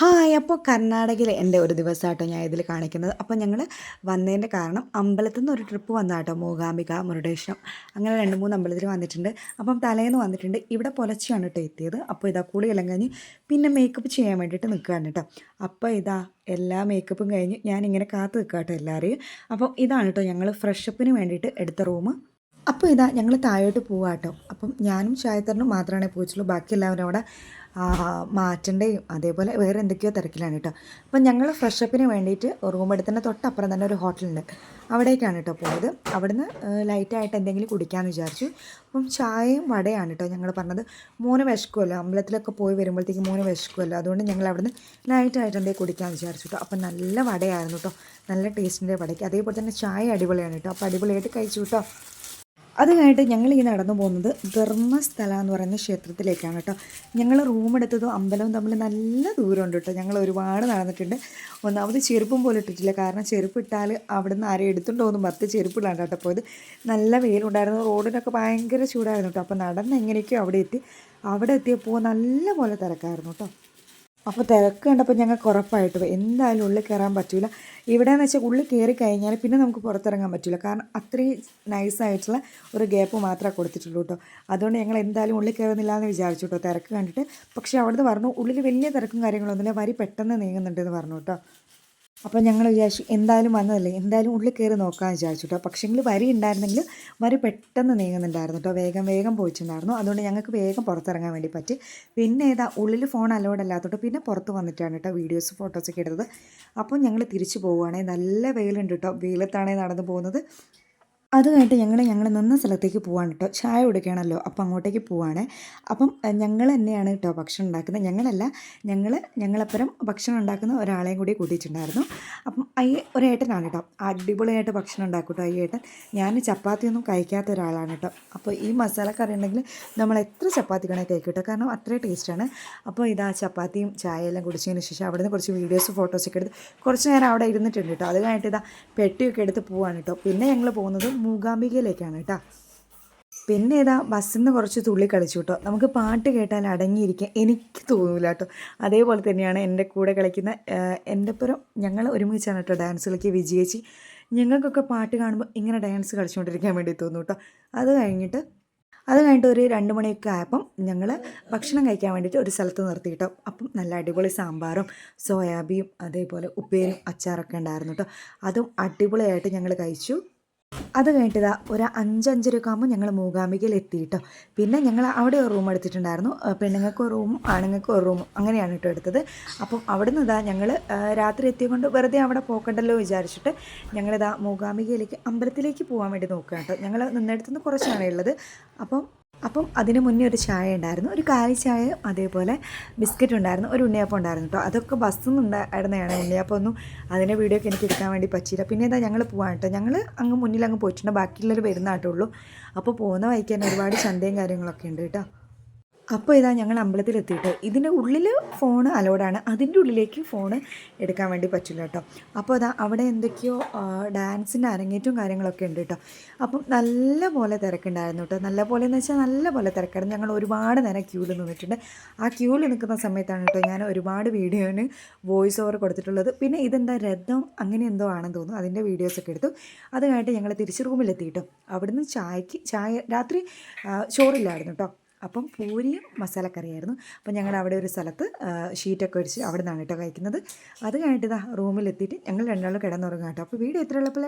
Hi അപ്പോൾ കർണാടകയിലെ എന്റെ ഒരു ദിവസമാട്ടോ ഞാൻ ഇതിൽ കാണിക്കുന്നത്. അപ്പോൾ ഞങ്ങൾ വന്നതിന്റെ കാരണം അമ്പലത്തിൽ നിന്ന് ഒരു ട്രിപ്പ് വന്നാട്ടോ മൂകാംബിക മുരുടേശ്വരം അങ്ങനെ രണ്ട് മൂന്ന് അമ്പലത്തിൽ വന്നിട്ടുണ്ട്. അപ്പം തലേന്ന് വന്നിട്ടുണ്ട്. ഇവിടെ പുലർച്ചെയാണ് കേട്ടോ എത്തിയത്. അപ്പോൾ ഇതാ കുളിയെല്ലാം കഴിഞ്ഞ് പിന്നെ മേക്കപ്പ് ചെയ്യാൻ വേണ്ടിയിട്ട് നിൽക്കുകയാണ് കേട്ടോ. അപ്പോൾ ഇതാ എല്ലാ മേക്കപ്പും കഴിഞ്ഞ് ഞാനിങ്ങനെ കാത്ത് നിൽക്കാം കേട്ടോ എല്ലാവരെയും. അപ്പം ഇതാണ് കേട്ടോ ഞങ്ങൾ ഫ്രഷപ്പിന് വേണ്ടിയിട്ട് എടുത്ത റൂം. അപ്പോൾ ഇതാ ഞങ്ങൾ താഴോട്ട് പോവാട്ടോ. അപ്പം ഞാനും ചായത്തറിനും മാത്രമാണ് പോയിട്ടുള്ളൂ. ബാക്കി എല്ലാവരും അവിടെ മാറ്റേണ്ടയും. അതേപോലെ വേറെ എന്തൊക്കെയോ തിരക്കിലാണ് കേട്ടോ. അപ്പം ഞങ്ങൾ ഫ്രഷപ്പിന് വേണ്ടിയിട്ട് റൂം എടുത്തിന്റെ തൊട്ടപ്പുറം തന്നെ ഒരു ഹോട്ടലുണ്ട് അവിടേക്കാണ് കേട്ടോ പോയത്. അവിടുന്ന് ലൈറ്റായിട്ട് എന്തെങ്കിലും കുടിക്കാമെന്ന് വിചാരിച്ചു. അപ്പം ചായയും വടയാണ് കേട്ടോ ഞങ്ങൾ പറഞ്ഞത്. മൂന്ന് വിശക്കുമല്ലോ അമ്പലത്തിലൊക്കെ പോയി വരുമ്പോഴത്തേക്ക് മൂന്ന് വിശക്കുമല്ലോ അതുകൊണ്ട് ഞങ്ങൾ അവിടുന്ന് ലൈറ്റായിട്ട് എന്തെങ്കിലും കുടിക്കാമെന്ന് വിചാരിച്ചു കേട്ടോ. അപ്പം നല്ല വടയായിരുന്നു കേട്ടോ. നല്ല ടേസ്റ്റിന്റെ വടയ്ക്ക് അതേപോലെ തന്നെ ചായ അടിപൊളിയാണ് കേട്ടോ. അപ്പോൾ അടിപൊളിയായിട്ട് കഴിച്ചു കേട്ടോ. അത് കഴിഞ്ഞിട്ട് ഞങ്ങൾ ഈ നടന്നു പോകുന്നത് ധർമ്മസ്ഥല എന്ന് പറയുന്ന ക്ഷേത്രത്തിലേക്കാണ് കേട്ടോ. ഞങ്ങൾ റൂം എടുത്തതും അമ്പലവും തമ്മിൽ നല്ല ദൂരമുണ്ട് കേട്ടോ. ഞങ്ങൾ ഒരുപാട് നടന്നിട്ടുണ്ട്. ഒന്നാമത് ചെരുപ്പും പോലും ഇട്ടിട്ടില്ല. കാരണം ചെരുപ്പ് ഇട്ടാൽ അവിടെ നിന്ന് ആരും എടുത്തുകൊണ്ട് പോകുന്നു പത്ത് ചെരുപ്പിലാണ് കേട്ടോ പോയത്. നല്ല വെയിലുണ്ടായിരുന്നു. റോഡിനൊക്കെ ഭയങ്കര ചൂടായിരുന്നു കേട്ടോ. അപ്പോൾ നടന്ന് എങ്ങനെയൊക്കെയോ അവിടെ എത്തി. അവിടെ എത്തിയപ്പോൾ നല്ല പോലെ തിരക്കായിരുന്നു കേട്ടോ. അപ്പോൾ തിരക്ക് കണ്ടപ്പോൾ ഞങ്ങൾക്ക് ഉറപ്പായിട്ട് എന്തായാലും ഉള്ളിൽ കയറാൻ പറ്റില്ല ഇവിടെ എന്ന് വെച്ചാൽ ഉള്ളിൽ കയറി കഴിഞ്ഞാൽ പിന്നെ നമുക്ക് പുറത്തിറങ്ങാൻ പറ്റില്ല കാരണം അത്രയും നൈസായിട്ടുള്ള ഒരു ഗ്യാപ്പ് മാത്രമേ കൊടുത്തിട്ടുള്ളൂ കേട്ടോ അതുകൊണ്ട് ഞങ്ങൾ എന്തായാലും ഉള്ളിൽ കയറുന്നില്ല എന്ന് വിചാരിച്ചു കേട്ടോ തിരക്ക് കണ്ടിട്ട്. പക്ഷേ അവിടുന്ന് പറഞ്ഞു ഉള്ളിൽ വലിയ തിരക്കും കാര്യങ്ങളൊന്നുമില്ല വരി പെട്ടെന്ന് നീങ്ങുന്നുണ്ടെന്ന് പറഞ്ഞു കേട്ടോ അപ്പോൾ ഞങ്ങൾ വിചാരിച്ചു എന്തായാലും വന്നതല്ലേ? എന്തായാലും ഉള്ളിൽ കയറി നോക്കാമെന്ന് വിചാരിച്ചു കേട്ടോ പക്ഷേങ്കിൽ വരി ഉണ്ടായിരുന്നെങ്കിൽ വരി പെട്ടെന്ന് നീങ്ങുന്നുണ്ടായിരുന്നു കേട്ടോ വേഗം വേഗം പോയിട്ടുണ്ടായിരുന്നു അതുകൊണ്ട് ഞങ്ങൾക്ക് വേഗം പുറത്തിറങ്ങാൻ വേണ്ടി പറ്റി. പിന്നെ ഏതാ ഉള്ളിൽ ഫോൺ അലോഡ് അല്ലാത്തോട്ട് പിന്നെ പുറത്ത് വന്നിട്ടാണ് കേട്ടോ വീഡിയോസ് ഫോട്ടോസൊക്കെ എടുത്തത് അപ്പോൾ ഞങ്ങൾ തിരിച്ചു പോവുകയാണെങ്കിൽ നല്ല വെയിലുണ്ട് കേട്ടോ വെയിലത്താണേ നടന്നു പോകുന്നത്. അത് കഴിഞ്ഞിട്ട് ഞങ്ങൾ ഞങ്ങൾ നിന്ന സ്ഥലത്തേക്ക് പോവാണ് കേട്ടോ ചായ കുടിക്കണമല്ലോ അപ്പോൾ അങ്ങോട്ടേക്ക് പോവാണ്. അപ്പം ഞങ്ങൾ തന്നെയാണ് കേട്ടോ ഭക്ഷണം ഉണ്ടാക്കുന്നത്. ഞങ്ങളല്ല ഞങ്ങൾ ഞങ്ങളപ്പുറം ഭക്ഷണം ഉണ്ടാക്കുന്ന ഒരാളെയും കൂടി കൂട്ടിയിട്ടുണ്ടായിരുന്നു. അപ്പം ഈ ഒരേട്ടനാണ് കേട്ടോ അടിപൊളിയായിട്ട് ഭക്ഷണം ഉണ്ടാക്കും കേട്ടോ ഈ ഏട്ടൻ. ഞാൻ ചപ്പാത്തിയൊന്നും കഴിക്കാത്ത ഒരാളാണ് കേട്ടോ അപ്പോൾ ഈ മസാല കറി ഉണ്ടെങ്കിൽ നമ്മൾ എത്ര ചപ്പാത്തി കണേ കഴിക്കും കേട്ടോ കാരണം അത്രയും ടേസ്റ്റാണ് അപ്പോൾ ഇതാ ചപ്പാത്തിയും ചായയെല്ലാം കുടിച്ചതിന് ശേഷം അവിടെ നിന്ന് കുറച്ച് വീഡിയോസ് ഫോട്ടോസൊക്കെ എടുത്ത് കുറച്ച് നേരം അവിടെ ഇരുന്നിട്ടുണ്ട് കേട്ടോ അത് കഴിഞ്ഞിട്ട് ഇതാ പെട്ടിയൊക്കെ എടുത്ത് പോവാണ് കേട്ടോ പിന്നെ ഞങ്ങൾ പോകുന്നത് മൂകാംബികയിലേക്കാണ് കേട്ടോ പിന്നെ ഏതാ ബസ്സിൽ നിന്ന് കുറച്ച് തുള്ളി കളിച്ചു കേട്ടോ നമുക്ക് പാട്ട് കേട്ടാൽ അടങ്ങിയിരിക്കാൻ എനിക്ക് തോന്നില്ല കേട്ടോ അതേപോലെ തന്നെയാണ് എന്റെ കൂടെ കളിക്കുന്ന എന്റെ പുറം ഞങ്ങൾ ഒരുമിച്ചാണ് കേട്ടോ ഡാൻസ് കളിക്കുക. വിജയിച്ച് ഞങ്ങൾക്കൊക്കെ പാട്ട് കാണുമ്പോൾ ഇങ്ങനെ ഡാൻസ് കളിച്ചുകൊണ്ടിരിക്കാൻ വേണ്ടി തോന്നും കേട്ടോ അത് കഴിഞ്ഞിട്ട് അത് കഴിഞ്ഞിട്ട് ഒരു രണ്ട് മണിയൊക്കെ ആയപ്പം ഞങ്ങൾ ഭക്ഷണം കഴിക്കാൻ വേണ്ടിയിട്ട് ഒരു സ്ഥലത്ത് നിർത്തി കേട്ടോ അപ്പം നല്ല അടിപൊളി സാമ്പാറും സോയാബിയും അതേപോലെ ഉപ്പേരും അച്ചാറൊക്കെ ഉണ്ടായിരുന്നു കേട്ടോ അതും അടിപൊളിയായിട്ട് ഞങ്ങൾ കഴിച്ചു. അത് കഴിഞ്ഞിട്ട് ഒരു അഞ്ചഞ്ചരയൊക്കെ ആകുമ്പോൾ ഞങ്ങൾ മൂകാംബികയിൽ എത്തി കേട്ടോ പിന്നെ ഞങ്ങൾ അവിടെ ഒരു റൂം എടുത്തിട്ടുണ്ടായിരുന്നു. പെണ്ണുങ്ങൾക്ക് ഒരു റൂമും ആണുങ്ങൾക്ക് ഒരു റൂമും അങ്ങനെയാണ് കേട്ടോ എടുത്തത്. അപ്പം അവിടെ നിന്ന് ഇതാ ഞങ്ങൾ രാത്രി എത്തിയതുകൊണ്ട് വെറുതെ അവിടെ പോക്കണ്ടല്ലോ വിചാരിച്ചിട്ട് ഞങ്ങളിതാ മൂകാംബികയിലേക്ക് അമ്പലത്തിലേക്ക് പോകാൻ വേണ്ടി നോക്കുക കേട്ടോ. ഞങ്ങൾ നിന്നെടുത്തുനിന്ന് കുറച്ചാണ് ഉള്ളത്. അപ്പം അപ്പം അതിന് മുന്നേ ഒരു ചായ ഉണ്ടായിരുന്നു. ഒരു കാലി ചായ അതേപോലെ ബിസ്ക്കറ്റ് ഉണ്ടായിരുന്നു. ഒരു ഉണ്ണിയപ്പം ഉണ്ടായിരുന്നു കേട്ടോ അതൊക്കെ ബസ്സിൽ നിന്ന് ഉണ്ടായിരുന്നതാണ് ഉണ്ണിയപ്പം. ഒന്നും അതിന്റെ വീഡിയോ ഒക്കെ എനിക്ക് എടുക്കാൻ വേണ്ടി പറ്റിയില്ല. പിന്നെ എന്താ ഞങ്ങൾ പോകാൻ കേട്ടോ ഞങ്ങൾ അങ്ങ് മുന്നിൽ അങ്ങ് പോയിട്ടുണ്ട് ബാക്കിയുള്ളവർ വരുന്നാട്ടുള്ളൂ അപ്പോൾ പോകുന്ന വഴിക്ക് തന്നെ ഒരുപാട് ചന്തയും കാര്യങ്ങളൊക്കെ ഉണ്ട് കേട്ടോ അപ്പോൾ ഇതാ ഞങ്ങൾ അമ്പലത്തിൽ എത്തിയിട്ട് ഇതിന്റെ ഉള്ളിൽ ഫോൺ അലോഡാണ് അതിന്റെ ഉള്ളിലേക്ക് ഫോൺ എടുക്കാൻ വേണ്ടി പറ്റില്ല കേട്ടോ. അപ്പോൾ അതാ അവിടെ എന്തൊക്കെയോ ഡാൻസിന്റെ അരങ്ങേറ്റവും കാര്യങ്ങളൊക്കെ ഉണ്ട് കേട്ടോ. അപ്പം നല്ല പോലെ തിരക്കുണ്ടായിരുന്നു കേട്ടോ. നല്ല പോലെ എന്ന് വെച്ചാൽ നല്ല പോലെ തിരക്കായിരുന്നു. ഞങ്ങൾ ഒരുപാട് നേരം ക്യൂവിൽ നിന്നിട്ടുണ്ട്. ആ ക്യൂവിൽ നിൽക്കുന്ന സമയത്താണ് കേട്ടോ ഞാൻ ഒരുപാട് വീഡിയോന് വോയിസ് ഓവർ കൊടുത്തിട്ടുള്ളത്. പിന്നെ ഇതെന്താ രഥം അങ്ങനെ എന്തോ ആണെന്ന് തോന്നുന്നു. അതിന്റെ വീഡിയോസൊക്കെ എടുത്തു. അത് കഴിഞ്ഞിട്ട് ഞങ്ങൾ തിരിച്ച് റൂമിലെത്തി കേട്ടോ. അവിടുന്ന് ചായക്ക് ചായ രാത്രി ചോറില്ലായിരുന്നു കേട്ടോ. അപ്പം പൂരിയും മസാലക്കറിയായിരുന്നു. അപ്പം ഞങ്ങൾ അവിടെ ഒരു സ്ഥലത്ത് ഷീറ്റൊക്കെ അടിച്ച് അവിടെ നിന്നാണ് കേട്ടോ കഴിക്കുന്നത്. അത് കഴിഞ്ഞിട്ട് ഇതാ റൂമിലെത്തിയിട്ട് ഞങ്ങൾ രണ്ടാളും കിടന്നുറങ്ങാം കേട്ടോ. അപ്പോൾ വീഡിയോ എത്ര ഉള്ളപ്പോൾ